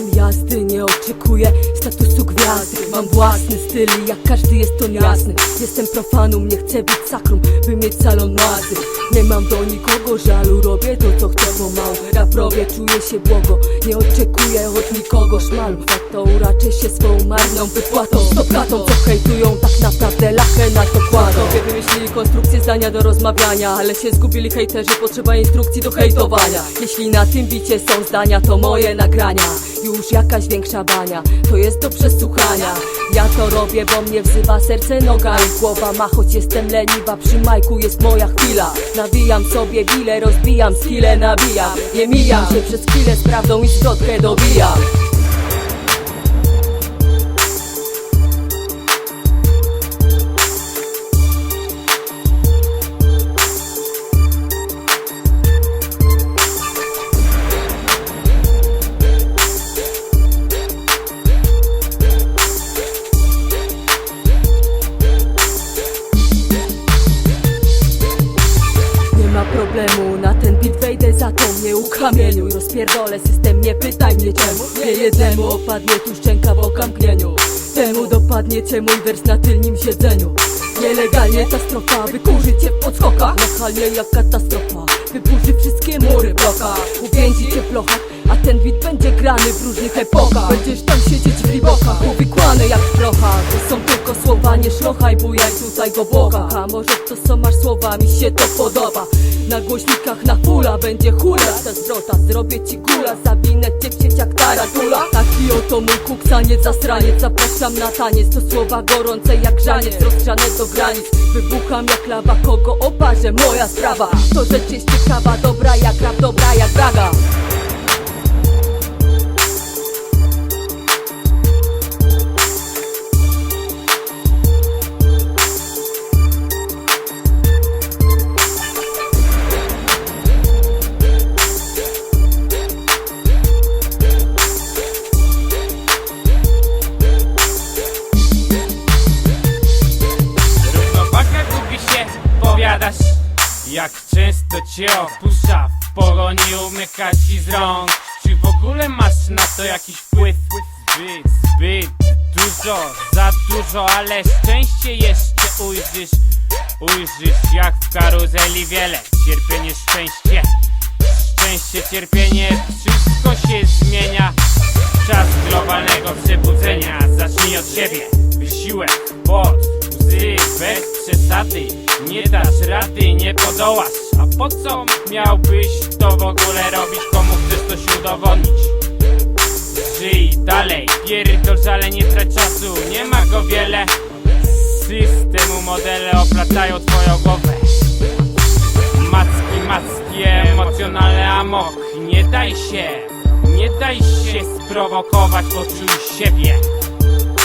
mam jazdy, nie oczekuję statusu gwiazdy. Mam własny styl jak każdy jest to jasny. Jestem profanum, nie chcę być sakrum, by mieć salon mazy nie mam do nikogo żalu, robię to co chcę pomału Rap robię, czuję się błogo, nie oczekuję od nikogo szmalu. To uraczę się swą marną wypłatą. Stopkatą, co hejtują, tak naprawdę lachę na to kładą. Sobie wymyślili konstrukcję zdania do rozmawiania Ale się zgubili hejterzy, potrzeba instrukcji do hejtowania. Jeśli na tym bicie są zdania, to moje nagrania. Już jakaś większa bania, to jest do przesłuchania Bo mnie wzywa serce, noga i głowa. Ma Choć jestem leniwa, przy majku jest moja chwila. Nawijam sobie bile, rozbijam skille, nabijam. Nie mijam się przez chwilę z prawdą i zwrotkę dobijam mnie ukamieniuj Rozpierdolę system, nie pytaj mnie czemu. Nie jednemu opadnie tu szczęka w okamknieniu Temu dopadnie cię mój wers na tylnym siedzeniu. Nielegalnie ta strofa wykurzy cię w podskokach. Lokalnie jak katastrofa Wyburzy wszystkie mury w blokach. Uwięzi cię w lochach a ten bit będzie grany w różnych epokach. Będziesz tam siedzieć w ribokach Uwikłany jak w prochach To są tylko słowa, nie szlochaj Bujaj tutaj w obłokach A może to są masz słowa, mi się to podoba? Na głośnikach na fula będzie hula. Ta zwrota, zrobię ci gula Zawinę cię w sieć jak taratula. Taki oto mój kuksaniec, zasraniec. Zapraszam na taniec To słowa gorące jak grzaniec Rozgrzane do granic. Wybucham jak lawa, kogo oparzę Moja sprawa, to rzecz jest ciekawa Dobra jak rap, dobra jak braga Jak często cię opuszcza W pogoni umyka ci z rąk. Czy w ogóle masz na to jakiś wpływ? Zbyt, zbyt dużo, za dużo Ale szczęście jeszcze ujrzysz. Ujrzysz jak w karuzeli wiele. Cierpienie, szczęście Szczęście, cierpienie, wszystko się zmienia. Czas globalnego przebudzenia. Zacznij od siebie. Wysiłek, pot, łzy, bez przesady Nie dasz rady, nie podołasz. A po co miałbyś to w ogóle robić? Komu chcesz coś udowodnić? Żyj dalej, pierdol żale, nie trać czasu. Nie ma go wiele. Systemu modele oplatają twoją głowę. Macki, macki, emocjonalny amok. Nie daj się, nie daj się sprowokować Poczuj siebie.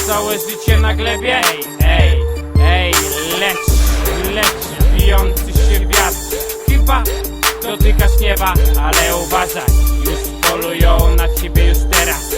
Całe życie na glebie Ej, ej, ej, lecz, lecz Bijący się wiatr. Chyba dotykasz nieba Ale uważaj, już polują na ciebie już teraz